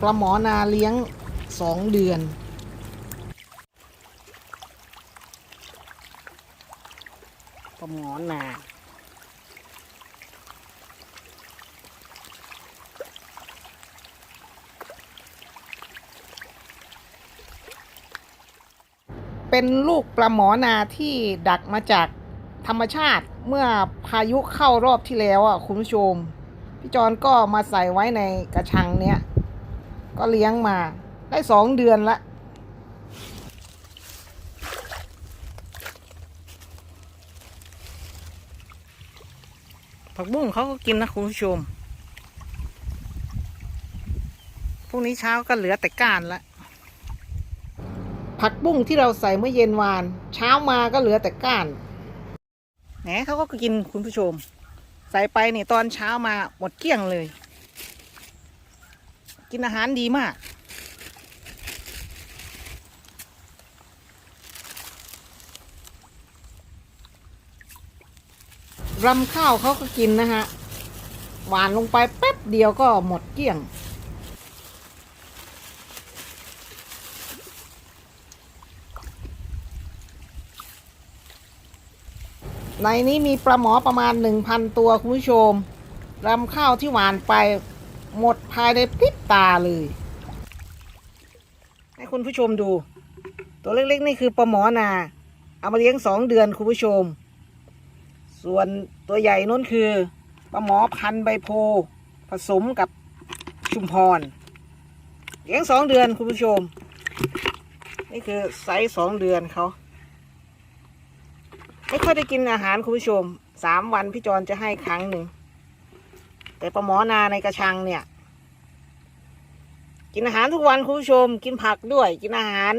ปลาหมอนาเลี้ยงสองเดือน ปลาหมอนาเป็นลูกปลาหมอนาที่ดักมาจากธรรมชาติเมื่อพายุเข้ารอบที่แล้วอะคุณผู้ชม พี่จอนก็มาใส่ไว้ในกระชังเนี้ย ก็เลี้ยงมาได้สองเดือนละผักบุ้งเขาก็กินนะคุณผู้ชม พรุ่งนี้เช้าก็เหลือแต่ก้านละ ผักบุ้งที่เราใส่เมื่อเย็นวาน เช้ามาก็เหลือแต่ก้านแหนเขาก็กินคุณผู้ชม ใส่ไปนี่ตอนเช้ามาหมดเกลี้ยงเลย กินอาหารดีมาก รำข้าวเขาก็กินนะฮะ หวานลงไปแป๊บเดียวก็หมดเกลี้ยง ในนี้มีปลาหมอประมาณหนึ่งพันตัวคุณผู้ชมรำข้าวที่หวานไป หมดภายในพริบตาเลย ให้คุณผู้ชมดู ตัวเล็กๆนี่คือปลาหมอนา เอามาเลี้ยงสองเดือนคุณผู้ชม ส่วนตัวใหญ่นั่นคือปลาหมอพันใบโพ ผสมกับชุมพร เลี้ยงสองเดือนคุณผู้ชม นี่คือไซส์สองเดือนเขาไม่ค่อยได้กินอาหารคุณผู้ชมสามวันพี่จอนจะให้ครั้งหนึ่ง แต่ปลาหมอนาในกระชังเนี่ย กินอาหารทุกวันคุณผู้ชม กินผักด้วย กินอาหาร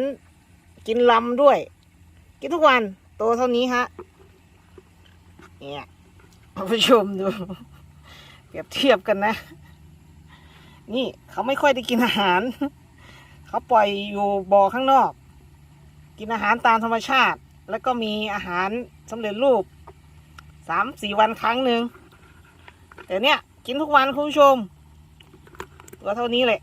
กินลำด้วย กินทุกวัน โตเท่านี้ฮะเนี่ยคุณผู้ชมดู เปรียบเทียบกันนะ นี่เขาไม่ค่อยได้กินอาหาร เขาปล่อยอยู่บ่อข้างนอก กินอาหารตามธรรมชาติ แล้วก็มีอาหารสำเร็จรูปสามสี่วันครั้งหนึ่งแต่เนี้ย กินทุกวันคุณผู้ชม ตัวเท่านี้แหละ